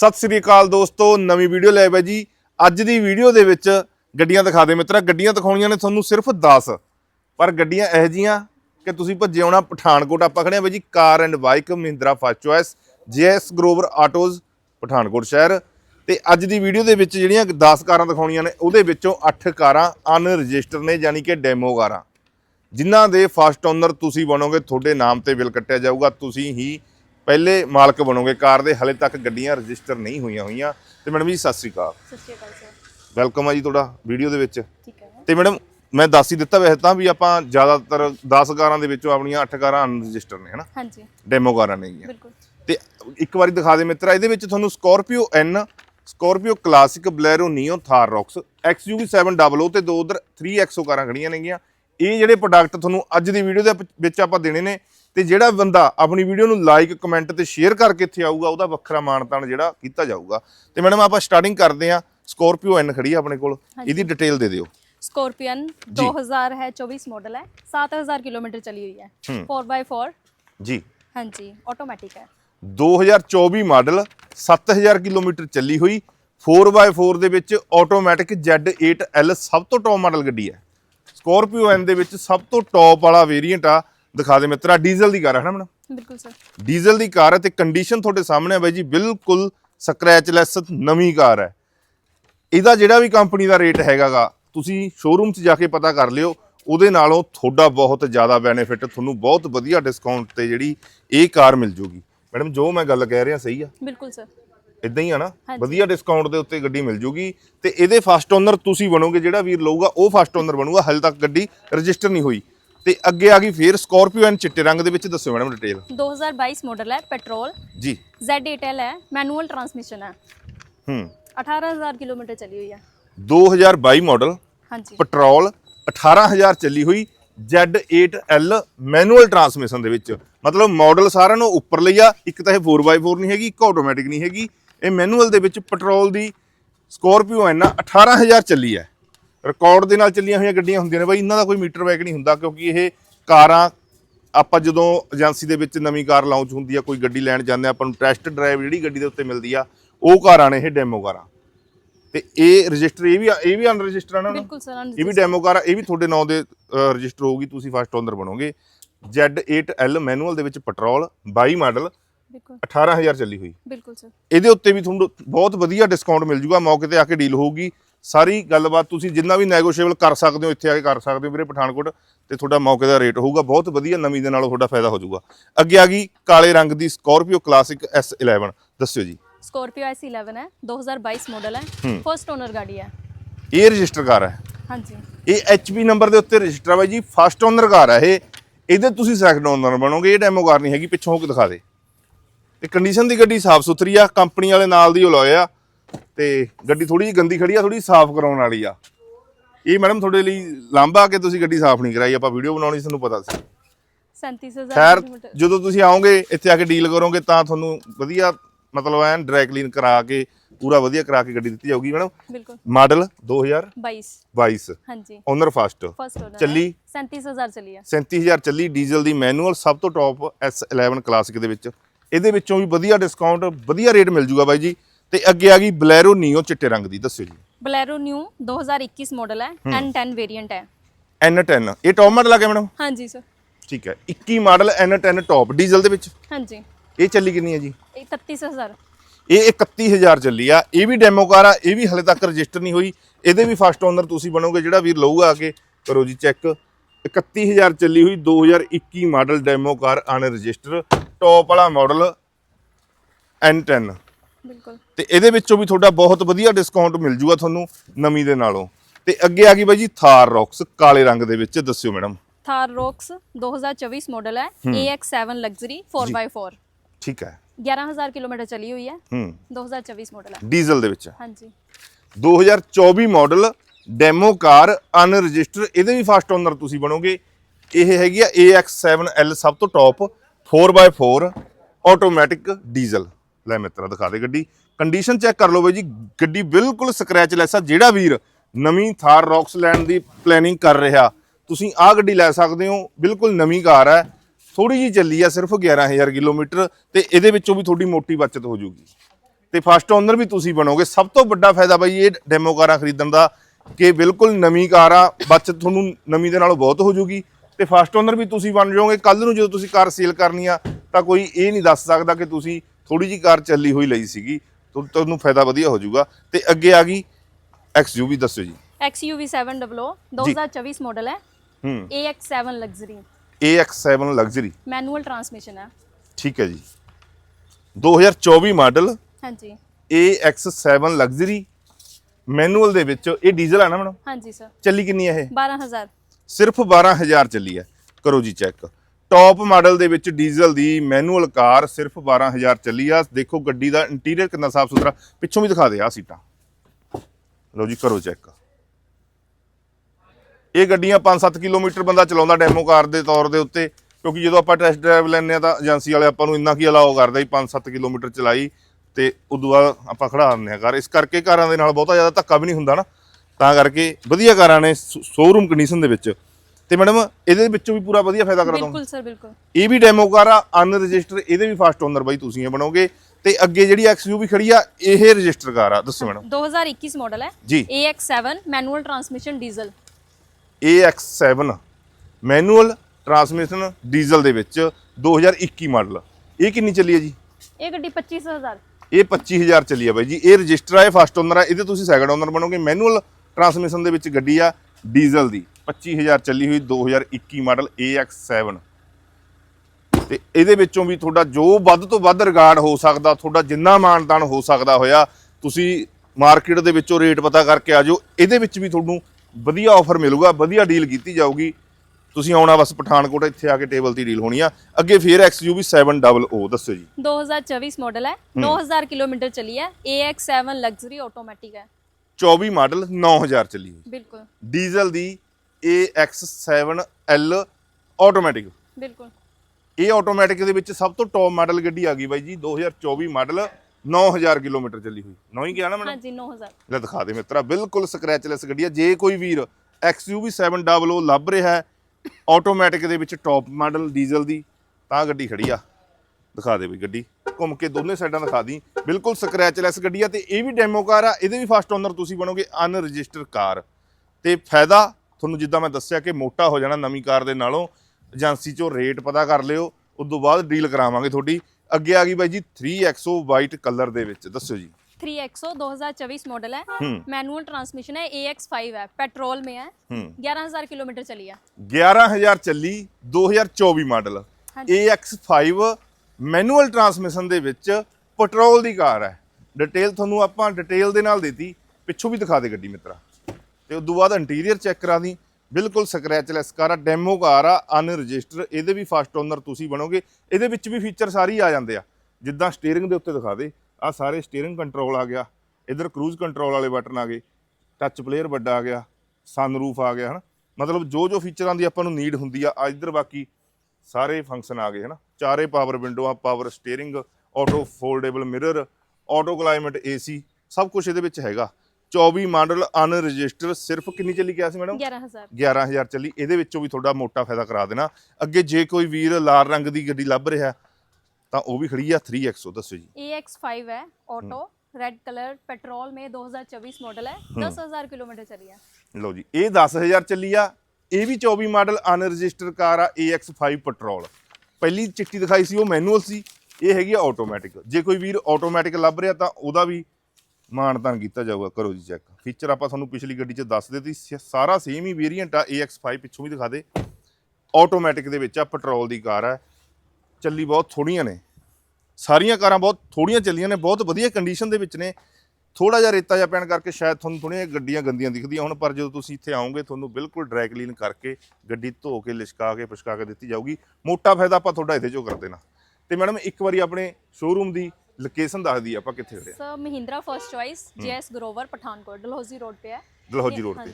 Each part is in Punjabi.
ਸਤਿ ਸ੍ਰੀ ਅਕਾਲ ਦੋਸਤੋ, ਨਵੀਂ ਵੀਡੀਓ ਲੈ ਬਾਈ ਜੀ। ਅੱਜ ਦੀ ਵੀਡੀਓ ਦੇ ਵਿੱਚ ਗੱਡੀਆਂ ਦਿਖਾ ਦੇ ਮਿੱਤਰਾ। ਗੱਡੀਆਂ ਦਿਖਾਉਣੀਆਂ ਨੇ ਤੁਹਾਨੂੰ ਸਿਰਫ 10 ਪਰ ਗੱਡੀਆਂ ਇਹੋ ਜੀਆਂ ਕਿ ਤੁਸੀਂ ਭੱਜੇ ਆਉਣਾ ਪਠਾਨਕੋਟ। ਆਪਾਂ ਖੜੇ ਆ ਬਾਈ ਜੀ, car and bike, Mahindra first choice GS Grover Autos, Pathankot ਸ਼ਹਿਰ। ਤੇ ਅੱਜ ਦੀ ਵੀਡੀਓ ਦੇ ਵਿੱਚ ਜਿਹੜੀਆਂ 10 ਕਾਰਾਂ ਦਿਖਾਉਣੀਆਂ ਨੇ, ਉਹਦੇ ਵਿੱਚੋਂ 8 ਕਾਰਾਂ ਅਨਰਜਿਸਟਰ ਨੇ, ਯਾਨੀ ਕਿ ਡੈਮੋ ਕਾਰਾਂ। ਜਿਨ੍ਹਾਂ ਦੇ ਫਸਟ ਓਨਰ ਤੁਸੀਂ ਬਣੋਗੇ, ਤੁਹਾਡੇ ਨਾਮ ਤੇ ਬਿੱਲ ਕੱਟਿਆ ਜਾਊਗਾ। ਤੁਸੀਂ ਹੀ ਪਹਿਲੇ ਮਾਲਕ ਬਣੋਗੇ ਕਾਰ ਦੇ ਹਲੇ ਤੱਕ ਗੱਡੀਆਂ ਰਜਿਸਟਰ ਨਹੀਂ ਹੋਈਆਂ ਹੋਈਆਂ। ਤੇ ਮੈਡਮ ਜੀ ਸਤਿ ਸ੍ਰੀ ਅਕਾਲ। ਸਤਿ ਸ਼੍ਰੀ ਅਕਾਲ ਸਰ। ਵੈਲਕਮ ਆ ਜੀ ਤੁਹਾਡਾ ਵੀਡੀਓ ਦੇ ਵਿੱਚ। ਠੀਕ ਹੈ ਤੇ ਮੈਡਮ ਮੈਂ ਦੱਸ ਹੀ ਦਿੱਤਾ ਵੈਸੇ ਤਾਂ ਵੀ ਆਪਾਂ ਜ਼ਿਆਦਾਤਰ 10 ਕਾਰਾਂ ਦੇ ਵਿੱਚੋਂ ਆਪਣੀਆਂ 8 ਕਾਰਾਂ ਅਨਰਜਿਸਟਰ ਨੇ ਹਨਾ? ਹਾਂਜੀ। ਡੈਮੋ ਕਾਰਾਂ ਨੇਗੀਆਂ ਬਿਲਕੁਲ। ਤੇ ਇੱਕ ਵਾਰੀ ਦਿਖਾ ਦੇ ਮਿੱਤਰਾ ਇਹਦੇ ਵਿੱਚ ਤੁਹਾਨੂੰ Scorpio N Scorpio Classic Bolero Neo Thar Roxx XUV 700 ਤੇ ਦੋ ਉਧਰ 3XO ਕਾਰਾਂ ਖੜੀਆਂ ਨੇਗੀਆਂ ਇਹ ਜਿਹੜੇ ਪ੍ਰੋਡਕਟ ਤੁਹਾਨੂੰ ਅੱਜ ਦੀ ਵੀਡੀਓ ਦੇ ਵਿੱਚ ਆਪਾਂ ਦੇਣੇ ਨੇ ਤੇ ਜਿਹੜਾ ਬੰਦਾ ਆਪਣੀ ਵੀਡੀਓ ਨੂੰ ਲਾਈਕ ਕਮੈਂਟ ਤੇ ਸ਼ੇਅਰ ਕਰਕੇ ਇੱਥੇ ਆਊਗਾ ਉਹਦਾ ਵੱਖਰਾ ਮਾਨਤਾਨ ਜਿਹੜਾ ਕੀਤਾ ਜਾਊਗਾ ਤੇ ਮੈਡਮ ਆਪਾਂ ਸਟਾਰਟਿੰਗ ਕਰਦੇ ਹਾਂ ਸਕੋਰਪੀਓ ਐਨ ਖੜੀ ਆ ਆਪਣੇ ਕੋਲ ਇਹਦੀ ਡਿਟੇਲ ਦੇ ਦਿਓ स्कॉर्पियन 2000 है 24 मॉडल है 7000 किलोमीटर चली हुई है हम्म। 4x4 ਜੀ हाँ जी ऑटोमेटिक है 2024 ਮਾਡਲ 7000 ਕਿਲੋਮੀਟਰ ਚੱਲੀ ਹੋਈ 4x4 ਦੇ ਵਿੱਚ ਆਟੋਮੈਟਿਕ Z8L ਸਭ ਤੋਂ ਟੌਪ ਮਾਡਲ ਗੱਡੀ ਹੈ ਸਕੋਰਪੀਓ ਐਨ ਦੇ ਵਿੱਚ ਸਭ ਤੋਂ ਟੌਪ ਵਾਲਾ ਵੇਰੀਐਂਟ ਆ ਦਿਖਾ ਦੇ ਮਿੱਤਰਾ ਡੀਜ਼ਲ ਦੀ ਕਾਰ ਹੈ ਨਾ ਮੈਡਮ? ਬਿਲਕੁਲ ਸਰ। ਡੀਜ਼ਲ ਦੀ ਕਾਰ ਹੈ ਤੇ ਕੰਡੀਸ਼ਨ ਤੁਹਾਡੇ ਸਾਹਮਣੇ ਹੈ ਬਾਈ ਜੀ ਬਿਲਕੁਲ ਸਕ੍ਰੈਚਲੈਸ ਨਵੀਂ ਕਾਰ ਹੈ ਇਹਦਾ ਜਿਹੜਾ ਵੀ ਕੰਪਨੀ ਦਾ ਰੇਟ ਹੈਗਾਗਾ ਤੁਸੀਂ ਸ਼ੋਰੂਮ 'ਚ ਜਾ ਕੇ ਪਤਾ ਕਰ ਲਿਓ ਉਹਦੇ ਨਾਲੋਂ ਤੁਹਾਡਾ ਬਹੁਤ ਜ਼ਿਆਦਾ ਬੈਨੀਫਿਟ ਤੁਹਾਨੂੰ ਬਹੁਤ ਵਧੀਆ ਡਿਸਕਾਊਂਟ ਤੇ ਜਿਹੜੀ ਇਹ ਕਾਰ ਮਿਲ ਜੂਗੀ। ਮੈਡਮ ਜੋ ਮੈਂ ਗੱਲ ਕਹਿ ਰਿਹਾ ਸਹੀ ਆ? ਬਿਲਕੁਲ ਸਰ। ਇਦਾਂ ਹੀ ਆ ਨਾ? ਵਧੀਆ ਡਿਸਕਾਊਂਟ ਦੇ ਉੱਤੇ ਗੱਡੀ ਮਿਲ ਜੂਗੀ ਤੇ ਇਹਦੇ ਫਸਟ ਓਨਰ ਤੁਸੀਂ ਬਣੋਗੇ ਜਿਹੜਾ ਵੀਰ ਲਊਗਾ ਉਹ ਫਸਟ ਓਨਰ ਬਣੂਗਾ। ਹਾਲੇ ਤੱਕ ਗੱਡੀ ਰਜਿਸਟਰ ਨਹੀਂ ਹੋਈ। ਤੇ ਅੱਗੇ ਆ ਗਈ ਫੇਰ ਸਕੋਰਪੀਓ ਐਂਡ ਚਿੱਟੇ ਰੰਗ ਦੇ ਵਿੱਚ ਦੱਸਿਓ ਮੈਡਮ ਡਿਟੇਲ 2022 ਮਾਡਲ ਹੈ ਪੈਟਰੋਲ ਜੀ। Z8L ਹੈ ਮੈਨੂਅਲ ਟਰਾਂਸਮਿਸ਼ਨ ਹੈ। ਹੂੰ। 18000 ਕਿਲੋਮੀਟਰ ਚੱਲੀ ਹੋਈ ਹੈ। 2022 ਮਾਡਲ ਹਾਂਜੀ। ਪੈਟਰੋਲ 18000 ਚੱਲੀ ਹੋਈ Z8L ਮੈਨੂਅਲ ਟਰਾਂਸਮਿਸ਼ਨ ਦੇ ਵਿੱਚ। ਮਤਲਬ ਮਾਡਲ ਸਾਰਿਆਂ ਨੂੰ ਉੱਪਰ ਲਈ ਆ ਇੱਕ ਤਾਂ ਇਹ 4x4 ਨਹੀਂ ਹੈਗੀ ਇੱਕ ਆਟੋਮੈਟਿਕ ਨਹੀਂ ਹੈਗੀ। ਇਹ ਮੈਨੂਅਲ ਦੇ ਵਿੱਚ ਪੈਟਰੋਲ ਦੀ ਸਕੋਰਪੀਓ ਐਨਾ 18000 ਚੱਲੀ ਹੈ। ਰਿਕਾਰਡ ਦੇ ਨਾਲ ਚੱਲੀਆਂ ਹੋਈਆਂ ਗੱਡੀਆਂ ਹੁੰਦੀਆਂ ਨੇ ਬਈ ਇਹਨਾਂ ਦਾ ਕੋਈ ਮੀਟਰ ਵੈਕ ਨਹੀਂ ਹੁੰਦਾ ਕਿਉਂਕਿ ਇਹ ਕਾਰਾਂ ਆਪਾਂ ਜਦੋਂ ਏਜੰਸੀ ਦੇ ਵਿੱਚ ਨਵੀਂ ਕਾਰ ਲਾਂਚ ਹੁੰਦੀ ਆ ਕੋਈ ਗੱਡੀ ਲੈਣ ਜਾਂਦੇ ਆਪਾਂ ਨੂੰ ਟੈਸਟ ਡਰਾਈਵ ਜਿਹੜੀ ਗੱਡੀ ਦੇ ਉੱਤੇ ਮਿਲਦੀ ਆ ਉਹ ਕਾਰਾਂ ਨੇ ਇਹ ਡੈਮੋ ਕਾਰਾਂ। ਤੇ ਇਹ ਰਜਿਸਟਰ ਇਹ ਵੀ ਇਹ ਵੀ ਅਨਰਜਿਸਟਰ ਆ ਨਾ ਇਹ ਵੀ ਡੈਮੋ ਕਾਰ ਇਹ ਵੀ ਤੁਹਾਡੇ ਨਾਂ ਦੇ ਰਜਿਸਟਰ ਹੋਊਗੀ ਤੁਸੀਂ ਫਸਟ ਓਨਰ ਬਣੋਗੇ। Z8L ਮੈਨੂਅਲ ਦੇ ਵਿੱਚ ਪੈਟਰੋਲ 22 ਮਾਡਲ 18000 ਚੱਲੀ ਹੋਈ। ਬਿਲਕੁਲ ਸਰ। ਇਹਦੇ ਉੱਤੇ ਵੀ ਤੁਹਾਨੂੰ ਬਹੁਤ ਵਧੀਆ ਡਿਸਕਾਊਂਟ ਮਿਲ ਜੂਗਾ ਮੌਕੇ ਤੇ ਆ ਕੇ ਡੀਲ ਹੋਊਗੀ। ਸਾਰੀ ਗੱਲਬਾਤ ਤੁਸੀਂ ਜਿੰਨਾ ਵੀ ਨੈਗੋਸ਼ੀਏਬਲ ਕਰ ਸਕਦੇ ਹੋ ਇੱਥੇ ਆ ਕੇ ਕਰ ਸਕਦੇ ਹੋ ਵੀਰੇ ਪਠਾਨਕੋਟ ਤੇ ਤੁਹਾਡਾ ਮੌਕੇ ਦਾ ਰੇਟ ਹੋਊਗਾ ਬਹੁਤ ਵਧੀਆ ਨਵੀਂ ਦੇ ਨਾਲ ਤੁਹਾਡਾ ਫਾਇਦਾ ਹੋ ਜਾਊਗਾ। ਅੱਗੇ ਆ ਗਈ ਕਾਲੇ ਰੰਗ ਦੀ ਸਕੋਰਪੀਓ ਕਲਾਸਿਕ S11 ਦੱਸਿਓ ਜੀ। ਸਕੋਰਪੀਓ S11 ਹੈ 2022 ਮਾਡਲ ਹੈ ਫਰਸਟ ਓਨਰ ਗਾੜੀ ਹੈ। ਇਹ ਰਜਿਸਟਰ ਕਾਰ ਹੈ। ਹਾਂਜੀ। ਇਹ HP ਨੰਬਰ ਦੇ ਉੱਤੇ ਰਜਿਸਟਰ ਹੈ ਜੀ ਫਰਸਟ ਓਨਰ ਕਾਰ ਹੈ ਇਹ। ਇਹਦੇ ਤੁਸੀਂ ਸੈਕੰਡ ਓਨਰ ਬਣੋਗੇ ਇਹ ਡੈਮੋ ਕਾਰ ਨਹੀਂ ਹੈਗੀ ਪਿੱਛੋਂ ਹੋ ਕੇ ਦਿਖਾ ਦੇ। ਤੇ ਕੰਡੀਸ਼ਨ ਦੀ ਗੱਡੀ ਸਾਫ਼ ਸੁਥਰੀ ਆ ਕੰਪਨੀ ਵਾਲੇ ਨਾਲ ਦੀ ਅਲੋਏ ਆ। ਤੇ ਗੱਡੀ ਥੋੜੀ ਜਿਹੀ ਗੰਦੀ ਖੜੀ ਆ ਥੋੜੀ ਸਾਫ਼ ਕਰਾਉਣ ਵਾਲੀ ਆ। ਇਹ ਮੈਡਮ ਤੁਹਾਡੇ ਲਈ ਲਾਂਭਾ ਕਿ ਤੁਸੀਂ ਗੱਡੀ ਸਾਫ਼ ਨਹੀਂ ਕਰਾਈ? ਆਪਾਂ ਵੀਡੀਓ ਬਣਾਉਣੀ ਤੁਹਾਨੂੰ ਪਤਾ ਸੀ। 37000 ਖੈਰ ਜਦੋਂ ਤੁਸੀਂ ਆਓਗੇ ਇੱਥੇ ਆ ਕੇ ਡੀਲ ਕਰੋਗੇ ਤਾਂ ਤੁਹਾਨੂੰ ਵਧੀਆ ਮਤਲਬ ਐਨ ਡਰਾਈ ਕਲੀਨ ਕਰਾ ਕੇ ਪੂਰਾ ਵਧੀਆ ਕਰਾ ਕੇ ਗੱਡੀ ਦਿੱਤੀ ਜਾਊਗੀ ਮੈਡਮ। ਬਿਲकुल ਮਾਡਲ 2022 22 ਹਾਂਜੀ। ਓਨਰ ਫਸਟ ਚੱਲੀ। 37000 ਚੱਲੀ ਆ। 37000 ਚੱਲੀ ਡੀਜ਼ਲ ਦੀ ਮੈਨੂਅਲ ਸਭ ਤੋਂ ਟੌਪ S11 ਕਲਾਸਿਕ ਦੇ ਵਿੱਚ। ਇਹਦੇ ਵਿੱਚੋਂ ਵੀ ਵਧੀਆ ਡਿਸਕਾਊਂਟ ਵਧੀਆ ਰੇਟ ਮਿਲ ਜੂਗਾ ਬਾਈ ਜੀ। ਤੇ ਅੱਗੇ ਆ ਗਈ ਬਲੈਰੋ ਨਿਓ ਚਿੱਟੇ ਰੰਗ ਦੀ ਦੱਸਿਓ ਜੀ। ਬਲੈਰੋ ਨਿਊ 2021 ਮਾਡਲ ਹੈ N10 ਵੇਰੀਐਂਟ ਹੈ। N10 ਇਹ ਟੌਪ ਮਾਡਲ ਆ ਗਿਆ ਮੈਡਮ? ਹਾਂਜੀ ਸਰ ਠੀਕ ਹੈ 21 ਮਾਡਲ N10 ਟੌਪ ਡੀਜ਼ਲ ਦੇ ਵਿੱਚ? ਹਾਂਜੀ। ਇਹ ਚੱਲੀ ਕਿੰਨੀ ਹੈ ਜੀ? ਇਹ 31000 ਇਹ 31000 ਚੱਲੀ ਆ ਇਹ ਵੀ ਡੈਮੋ ਕਾਰ ਆ ਇਹ ਵੀ ਹਲੇ ਤੱਕ ਰਜਿਸਟਰ ਨਹੀਂ ਹੋਈ। ਇਹਦੇ ਵੀ ਫਸਟ ਓਨਰ ਤੁਸੀਂ ਬਣੋਗੇ ਜਿਹੜਾ ਵੀਰ ਲਊਗਾ ਆ ਕੇ ਕਰੋ ਜੀ ਚੈੱਕ 31000 ਚੱਲੀ ਹੋਈ 2021 model demo car unregister top ਵਾਲਾ ਮਾਡਲ N10 ਤੇ ਇਹਦੇ ਵਿੱਚੋਂ ਵੀ ਤੁਹਾਡਾ ਬਹੁਤ ਵਧੀਆ ਡਿਸਕਾਊਂਟ ਮਿਲ ਜੂਗਾ ਤੁਹਾਨੂੰ ਨਵੀਂ ਦੇ ਨਾਲੋਂ। ਤੇ ਅੱਗੇ ਆ ਗਈ ਬਾਈ ਜੀ ਥਾਰ ਰੌਕਸ ਕਾਲੇ ਰੰਗ ਦੇ ਵਿੱਚ ਦੱਸਿਓ ਮੈਡਮ। ਥਾਰ ਰੌਕਸ 2024 ਮਾਡਲ ਹੈ AX7 ਲਗਜ਼ਰੀ 4x4 ਠੀਕ ਹੈ। 11000 ਕਿਲੋਮੀਟਰ ਚੱਲੀ ਹੋਈ ਹੈ ਹੂੰ। 2024 ਮਾਡਲ ਹੈ। ਡੀਜ਼ਲ ਦੇ ਵਿੱਚ। ਹਾਂਜੀ। 2024 ਮਾਡਲ ਡੈਮੋ ਕਾਰ ਅਨਰਜਿਸਟਰ ਇਹਦੇ ਵੀ ਫਸਟ ਓਨਰ ਤੁਸੀਂ ਬਣੋਗੇ। ਇਹ ਹੈਗੀ ਆ AX7L ਸਭ ਤੋਂ ਟੌਪ 4x4 ਆਟੋਮੈਟਿਕ ਡੀਜ਼ਲ। ਲੈ ਮਿੱਤਰਾ, ਦਿਖਾ ਦੇ ਗੱਡੀ। ਕੰਡੀਸ਼ਨ ਚੈੱਕ ਕਰ ਲਓ ਬਾਈ ਜੀ। ਗੱਡੀ ਬਿਲਕੁਲ ਸਕ੍ਰੈਚਲੈਸ ਆ। ਜਿਹੜਾ ਵੀਰ ਨਵੀਂ ਥਾਰ ਰੌਕਸ ਲੈਣ ਦੀ ਪਲੈਨਿੰਗ ਕਰ ਰਿਹਾ, ਤੁਸੀਂ ਆਹ ਗੱਡੀ ਲੈ ਸਕਦੇ ਹੋ। ਬਿਲਕੁਲ ਨਵੀਂ ਕਾਰ ਹੈ ਥੋੜੀ ਜੀ ਚੱਲੀ ਆ, ਸਿਰਫ 11000 ਕਿਲੋਮੀਟਰ ਤੇ ਇਹਦੇ ਵਿੱਚੋਂ ਵੀ ਤੁਹਾਡੀ ਮੋਟੀ ਬਚਤ ਹੋ ਜਾਊਗੀ ਤੇ ਫਸਟ ਓਨਰ ਵੀ ਤੁਸੀਂ ਬਣੋਗੇ। ਸਭ ਤੋਂ ਵੱਡਾ ਫਾਇਦਾ ਬਾਈ ਇਹ ਡੈਮੋ ਕਾਰਾਂ ਖਰੀਦਣ ਦਾ ਕਿ ਬਿਲਕੁਲ ਨਵੀਂ ਕਾਰ ਆ, ਬਚਤ ਤੁਹਾਨੂੰ ਨਵੀਂ ਦੇ ਨਾਲੋਂ ਬਹੁਤ ਹੋ ਜੂਗੀ। ਤੇ ਫਸਟ ਓਨਰ ਵੀ ਤੁਸੀਂ ਬਣ ਜਾਓਗੇ। ਕੱਲ ਨੂੰ ਜਦੋਂ ਤੁਸੀਂ ਕਾਰ ਸੇਲ ਕਰਨੀ ਆ, ਤਾਂ ਕੋਈ ਇਹ ਨਹੀਂ ਦੱਸ ਸਕਦਾ ਕਿ ਤੁਸੀਂ ਥੋੜੀ ਜੀ ਕਾਰ ਚੱਲੀ ਹੋਈ ਲਈ ਸੀਗੀ ਤੁ- ਤੁਹਾਨੂੰ ਫਾਇਦਾ ਵਧੀਆ ਹੋ ਜਾਊਗਾ। ਤੇ ਅੱਗੇ ਆ ਗਈ XUV ਦੱਸੋ ਜੀ। XUV 700 2024 ਮਾਡਲ ਹੈ। ਹੂੰ। AX7 luxury AX7 luxury manual transmission ਹੈ। ਠੀਕ ਹੈ ਜੀ। 2024 ਮਾਡਲ ਹਾਂਜੀ। AX7 ਲਗਜ਼ਰੀ ਮੈਨੂਅਲ ਦੇ ਵਿੱਚ ਇਹ ਡੀਜ਼ਲ ਆ ਨਾ ਮੈਡਮ? ਹਾਂਜੀ ਸਰ ਚੱਲੀ ਕਿੰਨੀ ਹੈ ਇਹ? 12000 ਸਿਰਫ 12000 ਚੱਲੀ ਹੈ। ਕਰੋ ਜੀ ਚੈੱਕ ਟੌਪ ਮਾਡਲ ਦੇ ਵਿੱਚ ਡੀਜ਼ਲ ਦੀ ਮੈਨੂਅਲ ਕਾਰ ਸਿਰਫ 12000 ਚੱਲੀ ਆ। ਦੇਖੋ ਗੱਡੀ ਦਾ ਇੰਟੀਰੀਅਰ ਕਿੰਨਾ ਸਾਫ਼ ਸੁਥਰਾ। ਪਿੱਛੋਂ ਵੀ ਦਿਖਾ ਦੇ ਆ ਸੀਟਾਂ। ਲਓ ਜੀ, ਕਰੋ ਚੈੱਕ। ਇਹ ਗੱਡੀਆਂ 5-7 ਕਿਲੋਮੀਟਰ ਬੰਦਾ ਚਲਾਉਂਦਾ ਡੈਮੋ ਕਾਰ ਦੇ ਤੌਰ ਦੇ ਉੱਤੇ। ਕਿਉਂਕਿ ਜਦੋਂ ਆਪਾਂ ਟੈਸਟ ਡਰਾਈਵ ਲੈਂਦੇ ਆ ਤਾਂ ਏਜੰਸੀ ਵਾਲੇ ਆਪਾਂ ਨੂੰ ਇੰਨਾ ਕੀ ਅਲਾਓ ਕਰਦਾ ਹੀ 5-7 ਕਿਲੋਮੀਟਰ ਚਲਾਈ ਤੇ ਉਦੋਂ ਬਾਅਦ ਆਪਾਂ ਖੜਾ ਦਿੰਦੇ ਆ ਕਾਰ। ਇਸ ਕਰਕੇ ਕਾਰਾਂ ਦੇ ਨਾਲ ਬਹੁਤਾ ਜ਼ਿਆਦਾ ਧੱਕਾ ਵੀ ਨਹੀਂ ਹੁੰਦਾ ਨਾ। ਤਾਂ ਕਰਕੇ ਵਧੀਆ ਕਾਰਾਂ ਨੇ ਸ਼ੋਰੂਮ ਕੰਡੀਸ਼ਨ ਦੇ ਵਿੱਚ ਤੇ ਮੈਡਮ ਇਹਦੇ ਵਿੱਚੋਂ ਵੀ ਪੂਰਾ ਵਧੀਆ ਫਾਇਦਾ ਕਰਾ ਦਵਾਂਗੇ ਬਿਲਕੁਲ ਸਰ ਬਿਲਕੁਲ। ਇਹ ਵੀ ਡੈਮੋ ਕਾਰ ਆ ਅਨਰਜਿਸਟਰ ਇਹਦੇ ਵੀ ਫਸਟ ਓਨਰ ਬਾਈ ਤੁਸੀਂ ਇਹ ਬਣੋਗੇ। ਤੇ ਅੱਗੇ ਜਿਹੜੀ XUV ਖੜੀ ਆ ਇਹ ਰਜਿਸਟਰ ਕਾਰ ਆ ਦੱਸੋ ਮੈਡਮ। 2021 ਮਾਡਲ ਹੈ। ਜੀ। AX7 manual transmission diesel AX7 manual transmission diesel ਦੇ ਵਿੱਚ 2021 ਮਾਡਲ ਇਹ ਕਿੰਨੀ ਚੱਲੀ ਹੈ ਜੀ? ਇਹ ਗੱਡੀ 25000 ਇਹ 25000 ਚੱਲੀ ਆ ਬਾਈ ਜੀ। ਇਹ ਰਜਿਸਟਰ ਆ ਇਹ ਫਸਟ ਓਨਰ ਆ ਇਹਦੇ ਤੁਸੀਂ ਸੈਕੰਡ ਓਨਰ ਬਣੋਗੇ। ਮੈਨੂਅਲ ਟਰਾਂਸਮਿਸ਼ਨ ਦੇ ਵਿੱਚ ਗੱਡੀ ਆ ਡੀਜ਼ਲ ਦੀ। 25000 ਚੱਲੀ ਹੋਈ 2021 ਮਾਡਲ AX7 ਤੇ ਇਹਦੇ ਵਿੱਚੋਂ ਵੀ ਤੁਹਾਡਾ ਜੋ ਵੱਧ ਤੋਂ ਵੱਧ ਰਿਗਾਰਡ ਹੋ ਸਕਦਾ ਤੁਹਾਡਾ ਜਿੰਨਾ ਮਾਨਦਾਨ ਹੋ ਸਕਦਾ ਹੋਇਆ ਤੁਸੀਂ ਮਾਰਕੀਟ ਦੇ ਵਿੱਚੋਂ ਰੇਟ ਪਤਾ ਕਰਕੇ ਆਜੋ ਇਹਦੇ ਵਿੱਚ ਵੀ ਤੁਹਾਨੂੰ ਵਧੀਆ ਆਫਰ ਮਿਲੂਗਾ ਵਧੀਆ ਡੀਲ ਕੀਤੀ ਜਾਊਗੀ। ਤੁਸੀਂ ਆਉਣਾ ਬਸ ਪਠਾਨਕੋਟ ਇੱਥੇ ਆ ਕੇ ਟੇਬਲ ਦੀ ਡੀਲ ਹੋਣੀ ਆ। ਅੱਗੇ ਫੇਰ XUV 700 ਦੱਸੋ ਜੀ। 2024 ਮਾਡਲ ਹੈ 9000 ਕਿਲੋਮੀਟਰ ਚੱਲੀ ਹੈ AX7 ਲਗਜ਼ਰੀ ਆਟੋਮੈਟਿਕ ਹੈ। 24 ਮਾਡਲ 9000 ਚੱਲੀ ਹੈ ਬਿਲਕੁਲ। ਡੀਜ਼ਲ ਦੀ AX7L ਆਟੋਮੈਟਿਕ ਬਿਲਕੁਲ। ਇਹ ਆਟੋਮੈਟਿਕ ਦੇ ਵਿੱਚ ਸਭ ਤੋਂ ਟੌਪ ਮਾਡਲ ਗੱਡੀ ਆ ਗਈ ਬਾਈ ਜੀ 2024 ਮਾਡਲ 9000 ਕਿਲੋਮੀਟਰ ਚੱਲੀ ਹੋਈ। ਨੌ ਹੀ ਗਿਆ ਨਾ ਮੈਡਮ? ਹਾਂਜੀ 9000 ਲੈ ਦਿਖਾ ਦੇ ਮਿੱਤਰਾ ਬਿਲਕੁਲ ਸਕ੍ਰੈਚਲੈਸ ਗੱਡੀ ਆ। ਜੇ ਕੋਈ ਵੀਰ XUV700 ਲੱਭ ਰਿਹਾ ਹੈ ਆਟੋਮੈਟਿਕ ਦੇ ਵਿੱਚ ਟੌਪ ਮਾਡਲ ਡੀਜ਼ਲ ਦੀ ਤਾਂ ਗੱਡੀ ਖੜੀ ਆ। ਦਿਖਾ ਦੇ ਬਈ ਗੱਡੀ ਘੁੰਮ ਕੇ ਦੋਨੇ ਸਾਈਡਾਂ ਦਿਖਾ ਦੀ। ਬਿਲਕੁਲ ਸਕ੍ਰੈਚਲੈਸ ਗੱਡੀ ਆ ਤੇ ਇਹ ਵੀ ਡੈਮੋ ਕਾਰ ਆ ਇਹਦੇ ਵੀ ਫਸਟ ਓਨਰ ਤੁਸੀਂ ਬਣੋਗੇ ਅਨਰਜਿਸਟਰ ਕਾਰ। ਤੇ ਫਾਇਦਾ ਤੁਹਾਨੂੰ ਜਿੱਦਾਂ ਮੈਂ ਦੱਸਿਆ ਕਿ ਮੋਟਾ ਹੋ ਜਾਣਾ ਨਵੀਂ ਕਾਰ ਦੇ ਨਾਲੋਂ ਏਜੰਸੀ ਚੋਂ ਰੇਟ ਪਤਾ ਕਰ ਲਿਓ ਉਸ ਤੋਂ ਬਾਅਦ ਡੀਲ ਕਰਾਵਾਂਗੇ ਤੁਹਾਡੀ ਅੱਗੇ ਆ ਗਈ ਬਾਈ ਜੀ 3XO ਵਾਈਟ ਕਲਰ ਦੇ ਵਿੱਚ ਦੱਸਿਓ ਜੀ 3XO 2024 मॉडल है हम्म। मैनुअल ट्रांसमिशन है AX5 है पेट्रोल में है ਹੂੰ 11000 किलोमीटर चली है 11000 ਚੱਲੀ 2024 ਮਾਡਲ ਹਾਂਜੀ। AX5 ਮੈਨੂਅਲ ਟਰਾਂਸਮਿਸ਼ਨ ਦੇ ਵਿੱਚ ਪੈਟਰੋਲ ਦੀ ਕਾਰ ਹੈ ਡਿਟੇਲ ਤੁਹਾਨੂੰ ਆਪਾਂ ਡਿਟੇਲ ਦੇ ਨਾਲ ਦਿੱਤੀ ਪਿੱਛੋਂ ਵੀ ਦਿਖਾ ਦੇ ਗੱਡੀ ਮਿੱਤਰਾ ਤੇ ਉਸ ਤੋਂ ਬਾਅਦ ਇੰਟੀਰੀਅਰ ਚੈੱਕ ਕਰਾ ਦੀ ਬਿਲਕੁਲ ਸਕ੍ਰੈਚਲੈਸ ਕਾਰ ਆ ਡੈਮੋ ਕਾਰ ਆ ਅਨਰਜਿਸਟਰ ਇਹਦੇ ਵੀ ਫਸਟ ਓਨਰ ਤੁਸੀਂ ਬਣੋਗੇ, ਇਹਦੇ ਵਿੱਚ ਵੀ ਫੀਚਰ ਸਾਰੇ ਆ ਜਾਂਦੇ ਆ। ਜਿੱਦਾਂ ਸਟੀਅਰਿੰਗ ਦੇ ਉੱਤੇ ਦਿਖਾ ਦੇ ਆ ਸਾਰੇ ਸਟੀਅਰਿੰਗ ਕੰਟਰੋਲ ਆ ਗਿਆ, ਇਧਰ ਕਰੂਜ਼ ਕੰਟਰੋਲ ਵਾਲੇ ਬਟਨ ਆ ਗਏ ਟੱਚ ਪਲੇਅਰ ਵੱਡਾ ਆ ਗਿਆ ਸਨਰੂਫ ਆ ਗਿਆ, ਹਨਾ। ਮਤਲਬ ਜੋ ਜੋ ਫੀਚਰਾਂ ਦੀ ਆਪਾਂ ਨੂੰ ਨੀਡ ਹੁੰਦੀ ਆ ਆ ਇਧਰ ਬਾਕੀ ਸਾਰੇ ਫੰਕਸ਼ਨ ਆ ਗਏ, ਹਨਾ। ਚਾਰੇ power ਵਿੰਡੋਆਂ power steering auto foldable mirror auto climate AC ਸਭ ਕੁਝ ਇਹਦੇ ਵਿੱਚ ਹੈਗਾ। 24 ਮਾਡਲ ਅਨਰਜਿਸਟਰ ਸਿਰਫ ਕਿੰਨੀ ਚੱਲੀ ਗਿਆ ਸੀ ਮੈਡਮ 11000 11000 ਚੱਲੀ ਇਹਦੇ ਵਿੱਚੋਂ ਵੀ ਤੁਹਾਡਾ ਮੋਟਾ ਫਾਇਦਾ ਕਰਾ ਦੇਣਾ ਅੱਗੇ ਜੇ ਕੋਈ ਵੀਰ ਲਾਲ ਰੰਗ ਦੀ ਗੱਡੀ ਲੱਭ ਰਿਹਾ ਤਾਂ ਉਹ ਵੀ ਖੜੀ ਆ 3XO ਦੱਸੋ ਜੀ AX5 है ऑटो रेड कलर पेट्रोल में 2024 मॉडल है 10000 किलोमीटर चली है ਲਓ ਜੀ ਇਹ 10000 ਚੱਲੀ ਆ ਇਹ ਵੀ 24 ਮਾਡਲ ਅਨਰਜਿਸਟਰ ਕਾਰ ਆ AX5 ਪੈਟਰੋਲ ਪਹਿਲੀ ਚਿੱਟੀ ਦਿਖਾਈ ਸੀ ਉਹ ਮੈਨੂਅਲ ਸੀ ਇਹ ਹੈਗੀ ਆ ਆਟੋਮੈਟਿਕ ਜੇ ਕੋਈ ਵੀਰ ਆਟੋਮੈਟਿਕ ਲੱਭ ਰਿਹਾ ਤਾਂ ਉਹਦਾ ਵੀ ਮਾਨਤਾਨ ਕੀਤਾ ਜਾਊਗਾ, ਕਰੋ ਜੀ ਚੈੱਕ ਫੀਚਰ ਆਪਾਂ ਤੁਹਾਨੂੰ ਪਿਛਲੀ ਗੱਡੀ 'ਚ ਦੱਸ ਦਿੱਤੀ ਸੀ, ਸਾਰਾ ਸੇਮ ਹੀ ਵੇਰੀਐਂਟ ਆ AX5 ਪਿੱਛੋਂ ਵੀ ਦਿਖਾ ਦੇ। ਆਟੋਮੈਟਿਕ ਦੇ ਵਿੱਚ ਆ ਪੈਟਰੋਲ ਦੀ ਕਾਰ ਆ। ਚੱਲੀ ਬਹੁਤ ਥੋੜੀਆਂ ਨੇ। ਸਾਰੀਆਂ ਕਾਰਾਂ ਬਹੁਤ ਥੋੜੀਆਂ ਚੱਲੀਆਂ ਨੇ, ਬਹੁਤ ਵਧੀਆ ਕੰਡੀਸ਼ਨ ਦੇ ਵਿੱਚ ਨੇ। ਥੋੜਾ ਜਿਹਾ ਰੇਤਾ ਜਿਹਾ ਪੈਣ ਕਰਕੇ ਸ਼ਾਇਦ ਤੁਹਾਨੂੰ ਥੋੜ੍ਹੀਆਂ ਗੱਡੀਆਂ ਗੰਦੀਆਂ ਦਿਖਦੀਆਂ ਹੁਣ, ਪਰ ਜਦੋਂ ਤੁਸੀਂ ਇੱਥੇ ਆਓਗੇ, ਤੁਹਾਨੂੰ ਬਿਲਕੁਲ ਡਰਾਈ ਕਲੀਨ ਕਰਕੇ ਗੱਡੀ ਧੋ ਕੇ, ਲਿਸ਼ਕਾ ਕੇ ਪੁਸ਼ਕਾ ਕੇ ਦਿੱਤੀ ਜਾਊਗੀ। ਮੋਟਾ ਫਾਇਦਾ ਆਪਾਂ ਤੁਹਾਡਾ ਇਹਦੇ ਚੋਂ ਕਰ ਦੇਣਾ। ਤੇ ਮੈਡਮ, ਇੱਕ ਵਾਰੀ ਆਪਣੇ ਸ਼ੋਰੂਮ ਦੀ ਲੋਕੇਸ਼ਨ ਦੱਸ ਦਈਏ ਆਪਾਂ ਕਿੱਥੇ ਖੜੇ sir Mahindra first choice GS Grover Pathankot Dalhousie road ਤੇ ਹੈ। ਡਲਹੌਜ਼ੀ ਰੋਡ ਤੇ।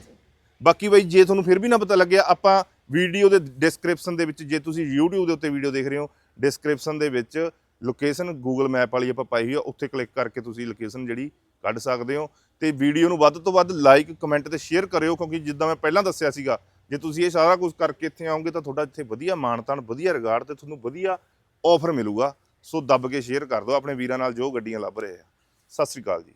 ਬਾਕੀ ਬਾਈ ਜੇ ਤੁਹਾਨੂੰ ਫਿਰ ਵੀ ਨਾ ਪਤਾ ਲੱਗਿਆ ਆਪਾਂ ਵੀਡੀਓ ਦੇ ਡਿਸਕ੍ਰਿਪਸ਼ਨ ਦੇ ਵਿੱਚ ਜੇ ਤੁਸੀਂ YouTube ਦੇ ਉੱਤੇ ਵੀਡੀਓ ਦੇਖ ਰਹੇ ਹੋ ਡਿਸਕ੍ਰਿਪਸ਼ਨ ਦੇ ਵਿੱਚ ਲੋਕੇਸ਼ਨ Google ਮੈਪ ਵਾਲੀ ਆਪਾਂ ਪਾਈ ਹੋਈ ਆ ਉੱਥੇ ਕਲਿੱਕ ਕਰਕੇ ਤੁਸੀਂ ਲੋਕੇਸ਼ਨ ਜਿਹੜੀ ਕੱਢ ਸਕਦੇ ਹੋ। ਤੇ ਵੀਡੀਓ ਨੂੰ ਵੱਧ ਤੋਂ ਵੱਧ ਲਾਈਕ ਕਮੈਂਟ ਤੇ ਸ਼ੇਅਰ ਕਰਿਓ ਕਿਉਂਕਿ ਜਿੱਦਾਂ ਮੈਂ ਪਹਿਲਾਂ ਦੱਸਿਆ ਸੀਗਾ ਜੇ ਤੁਸੀਂ ਇਹ ਸਾਰਾ ਕੁਝ ਕਰਕੇ ਇੱਥੇ ਆਉਂਗੇ ਤਾਂ ਤੁਹਾਡਾ ਇੱਥੇ ਵਧੀਆ ਮਾਣ ਵਧੀਆ ਰਿਗਾਰਡ ਤੇ ਤੁਹਾਨੂੰ ਵਧੀਆ ਆਫਰ ਮਿਲੂਗਾ। ਸੋ ਦੱਬ ਕੇ ਸ਼ੇਅਰ ਕਰ ਦਿਓ ਆਪਣੇ ਵੀਰਾਂ ਨਾਲ ਜੋ ਗੱਡੀਆਂ ਲੱਭ ਰਹੇ ਆ। ਸਤਿ ਸ੍ਰੀ ਅਕਾਲ ਜੀ।